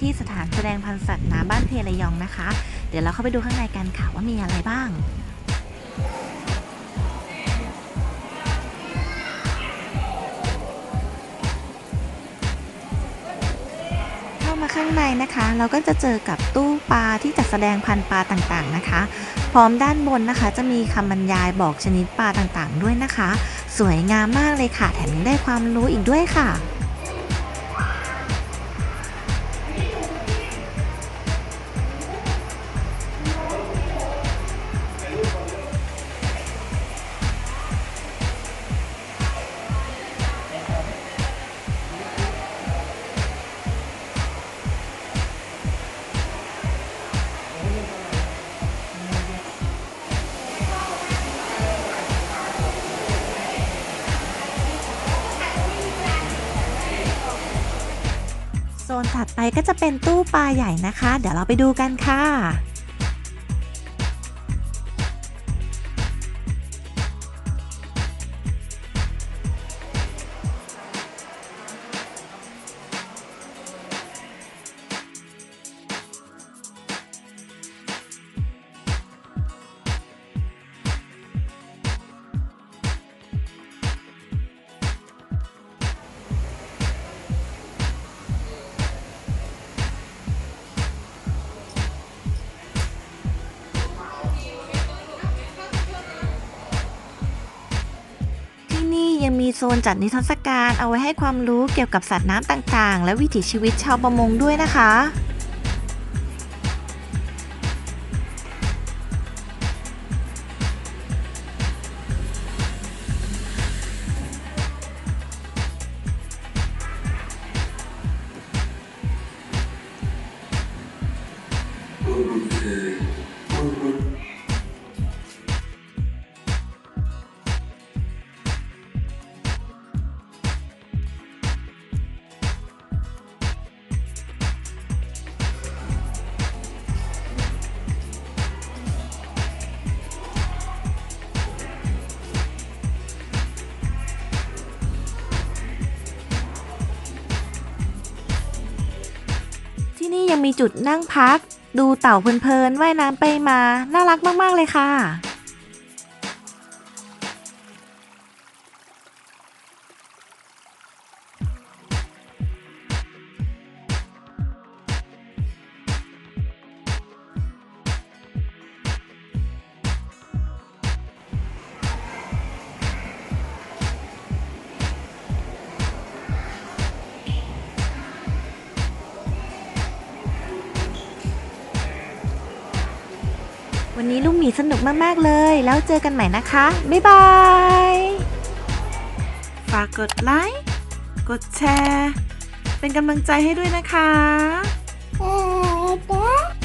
ที่สถานแสดงพันธุ์สัตว์น้ำบ้านเพระยองนะคะ เดี๋ยวเราเข้าไปดูข้างในกันค่ะว่ามีอะไรบ้างเข้ามาข้างในนะคะ เราก็จะเจอกับตู้ปลาที่จัดแสดงพันธุ์ปลาต่างๆนะคะ พร้อมด้านบนนะคะ จะมีคำบรรยายบอกชนิดปลาต่างๆ ด้วยนะคะ สวยงามมากเลยค่ะ แถมยังได้ความรู้อีกด้วยค่ะ นถัดไปก็จะเป็นตู้ปลาใหญ่นะคะ เดี๋ยวเราไปดูกันค่ะ มีโซนจัดนิทรรศการเอาไว้ให้ความรู้เกี่ยวกับสัตว์น้ำต่างๆ และวิถีชีวิตชาวประมงด้วยนะคะ ยังมีจุดนั่งพัก ดูเต่าเพลินๆว่ายน้ำไปมา น่ารักมากๆเลยค่ะ นนี้ลุงหมีสนุกมาก ๆ เลย แล้วเจอกันใหม่นะคะ บ๊ายบาย ฝากกดไลค์ กดแชร์ เป็นกำลังใจให้ด้วยนะคะเออ